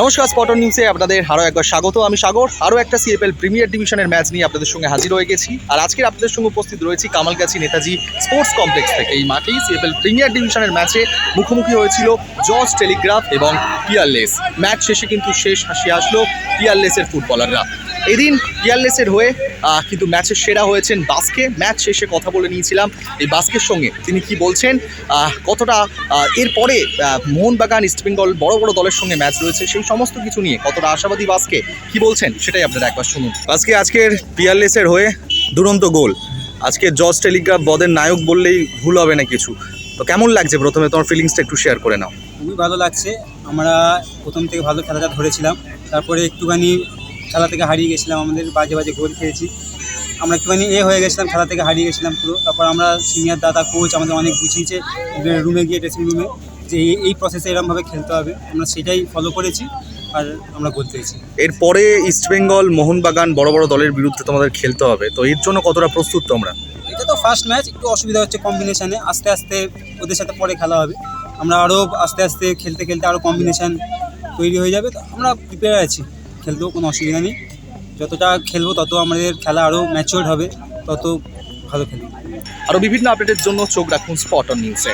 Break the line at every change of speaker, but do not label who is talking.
নমস্কার স্পটন নিউজে আপনাদের আরও একবার স্বাগত। আমি সাগর আরও একটা সিএফএল প্রিমিয়ার ডিভিশনের ম্যাচ নিয়ে আপনাদের সঙ্গে হাজির হয়ে গেছি। আর আজকের আপনাদের সঙ্গে উপস্থিত রয়েছি কামালগাছি নেতাজি স্পোর্টস কমপ্লেক্স থেকে। এই মাঠেই সিএফএল প্রিমিয়ার ডিভিশনের ম্যাচে মুখোমুখি হয়েছিল জর্জ টেলিগ্রাফ এবং পিয়ারলেস ম্যাচ শেষে কিন্তু শেষ হাসি আসলো পিয়ারলেসের ফুটবলাররা এদিন পিয়ারলেসের হয়ে কিন্তু ম্যাচের সেরা হয়েছেন বাস্কে। ম্যাচ শেষে কথা বলে নিয়েছিলাম এই বাস্কের সঙ্গে। তিনি কি বলছেন? কতটা এরপরে মোহনবাগান ইস্টবেঙ্গল বড় বড় দলের সঙ্গে ম্যাচ রয়েছে, সেই সমস্ত কিছু নিয়ে কতটা আশাবাদী বাস্কে? কি বলছেন? সেটাই আপনারা একবার শুনুন। বাসকে আজকের পিয়ারলেসের হয়ে দুরন্ত গোল। আজকে জর্জ টেলিগ্রাফ বদের নায়ক বললেই ভুল হবে না কিছু। তো কেমন লাগছে প্রথমে? তোমার ফিলিংসটা একটু শেয়ার করে নাও।
খুবই ভালো লাগছে। আমরা প্রথম থেকে ভালো খেলাটা ধরেছিলাম। তারপরে একটুখানি খেলা থেকে হারিয়ে গেছিলাম আমাদের বাজে বাজে গোল খেয়েছি। আমরা একটুখানি এ হয়ে গেছিলাম খেলা থেকে হারিয়ে গেছিলাম পুরো। তারপর আমরা সিনিয়র দাদা কোচ আমাদের অনেক বুঝিয়েছে রুমে গিয়ে ড্রেসিং রুমে যে এই- এই প্রসেসে এরমভাবে খেলতে হবে। আমরা সেটাই ফলো করেছি আর আমরা গোল পেয়েছি।
এরপরে ইস্টবেঙ্গল মোহনবাগান বড় বড় দলের বিরুদ্ধে তোমাদের খেলতে হবে। তো এর জন্য কতটা প্রস্তুত তোমরা?
এটা তো ফার্স্ট ম্যাচ একটু অসুবিধা হচ্ছে কম্বিনেশানে আস্তে আস্তে ওদের সাথে পরে খেলা হবে। আমরা আরও আস্তে আস্তে খেলতে খেলতে আরও কম্বিনেশান তৈরি হয়ে যাবে। তো আমরা প্রিপেয়ার আছি। খেলতেও কোনো অসুবিধা নেই। যতটা খেলব তত আমাদের খেলা আরও ম্যাচিওর হবে, তত ভালো খেলব।
আরও বিভিন্ন আপডেটের জন্য চোখ রাখুন স্পট অন নিউজে